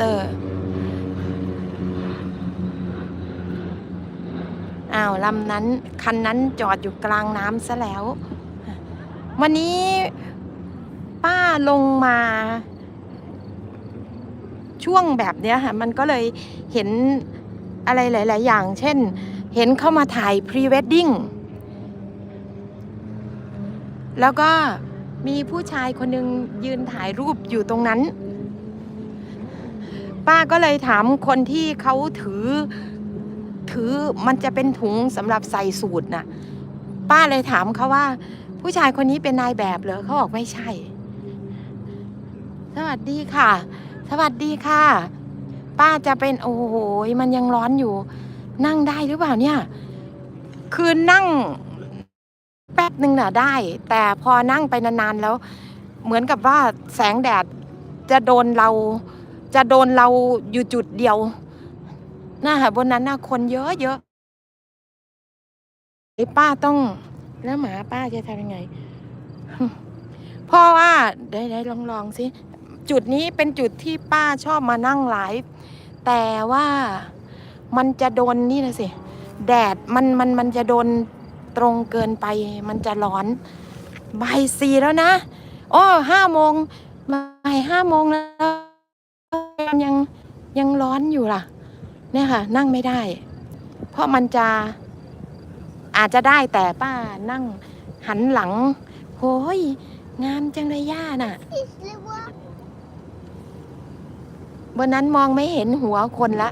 เตอร์ อ้าวลำนั้น คันนั้นจอดอยู่กลางน้ำซะแล้ว วันนี้ป้าลงมา ช่วงแบบเนี้ยค่ะ มันก็เลยเห็นอะไรหลาย ๆ อย่าง เช่น เห็นเข้ามาถ่ายพรีเวดดิ้งแล้วก็มีผู้ชายคนหนึ่งยืนถ่ายรูปอยู่ตรงนั้น ป้าก็เลยถามคนที่เขาถือ ถือมันจะเป็นถุงสำหรับใส่สูตรน่ะ ป้าเลยถามเขาว่า ผู้ชายคนนี้เป็นนายแบบเหรอเขาบอกไม่ใช่ สวัสดีค่ะ สวัสดีค่ะ ป้าจะเป็นโอ้โหมันยังร้อนอยู่ นั่งได้หรือเปล่าเนี่ย คือนั่งแป๊บหนึ่งน่ะได้ แต่พอนั่งไปนานๆแล้ว เหมือนกับว่าแสงแดดจะโดนเรา จะโดนเราอยู่จุดเดียวน่าค่ะบนนั้นน่ะคนเยอะเยอะไอ้ป้าต้อง แล้วหมาป้าจะทำยังไงเพราะว่าได้ได้ลองลองสิ จุดนี้เป็นจุดที่ป้าชอบมานั่งไลฟ์แต่ว่ามันจะโดนนี่นะสิ แดดมันมันมันจะโดนตรงเกินไป มันจะร้อนบ่ายสี่แล้วนะ โอ้ห้าโมงบ่ายห้าโมงแล้ว ยังยังร้อนอยู่ล่ะ เนี่ยค่ะ นั่งไม่ได้ เพราะมันจะอาจจะได้แต่ป้านั่งหันหลังโหยงามจังเลยย่าน่ะบนนั้นมองไม่เห็นหัวคนละ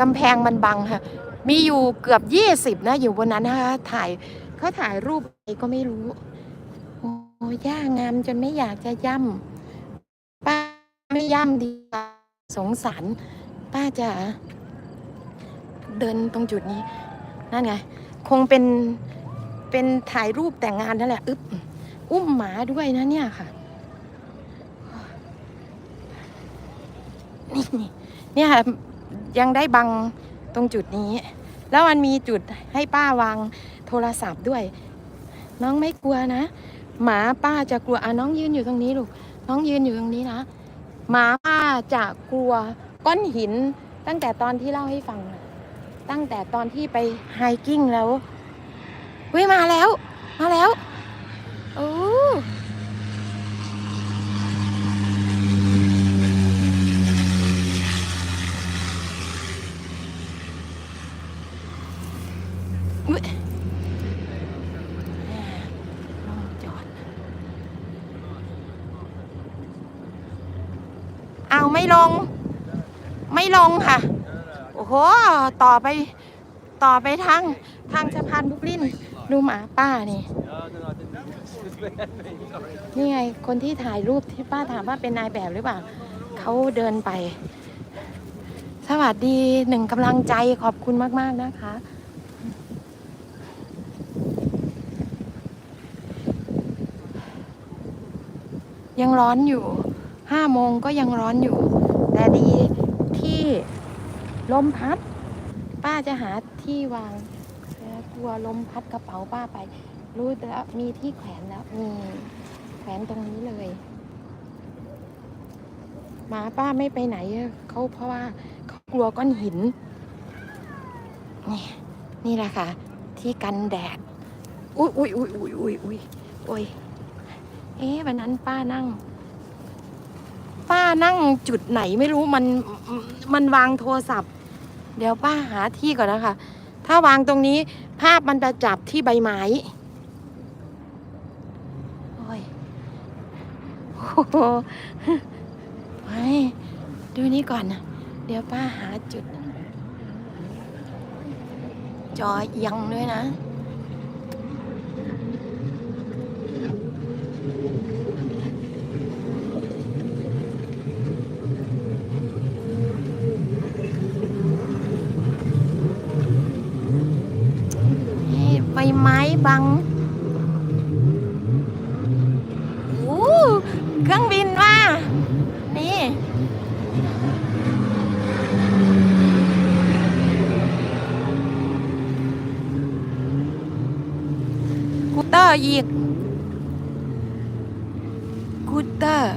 กำแพงมันบังค่ะ มีอยู่เกือบยี่สิบนะ อยู่บนนั้นนะคะถ่ายเขาถ่ายรูปอะไรก็ไม่รู้ โอ้ย่างามจนไม่อยากจะย่ำป้าไม่ย่ำดีกว่า สงสาร ป้าจะเดินตรงจุดนี้ นั่นไง คงเป็นเป็นถ่ายรูปแต่งงานนั่นแหละอึ๊บอุ้มหมาด้วยนะเนี่ยค่ะนี่นี่เนี่ยค่ะยังได้บังตรงจุดนี้ แล้วมันมีจุดให้ป้าวางโทรศัพท์ด้วย น้องไม่กลัวนะ หมาป้าจะกลัวอะน้องยืนอยู่ตรงนี้ลูก น้องยืนอยู่ตรงนี้นะ หมาป่าจะกลัวก้อนหิน ตั้งแต่ตอนที่เล่าให้ฟัง ตั้งแต่ตอนที่ไปไฮกิ้งแล้วเฮ้ยมาแล้ว มาแล้วโอ้อุ๊ยลงจอด เอา ไม่ลง ไม่ลงค่ะ โอ้โห ต่อไป ต่อไปทาง ทางสะพานบุกลิน ดูหมาป้านี่ นี่ไง คนที่ถ่ายรูปที่ป้าถามว่าเป็นนายแบบหรือเปล่า เขาเดินไป สวัสดีหนึ่งกำลังใจขอบคุณมาก ๆ นะคะยังร้อนอยู่ ห้าโมงก็ยังร้อนอยู่ แต่ดีที่ลมพัด ป้าจะหาที่วางกลัวลมพัดกระเป๋าป้าไป รู้แล้วมีที่แขวนแล้วมีแขวนตรงนี้เลยหมาป้าไม่ไปไหนเขาเพราะว่าเขากลัวก้อนหิน นี่นี่แหละค่ะ ที่กันแดด อุ้ยอุ้ยอุ้ยอุ้ยอุ้ยอุ้ยเอ๊ะวันนั้นป้านั่ง ป้านั่งจุดไหนไม่รู้มันมันวางโทรศัพท์ เดี๋ยวป้าหาที่ก่อนนะคะ ถ้าวางตรงนี้ภาพมันจะจับที่ใบไม้โอ้ยโอ้โหดูนี่ก่อนนะเดี๋ยวป้าหาจุด จอเอียงด้วยนะ นี่ใบไม้ บังโอ้เครื่องบินว่านี่กูเตอร์อีกกูเตอร์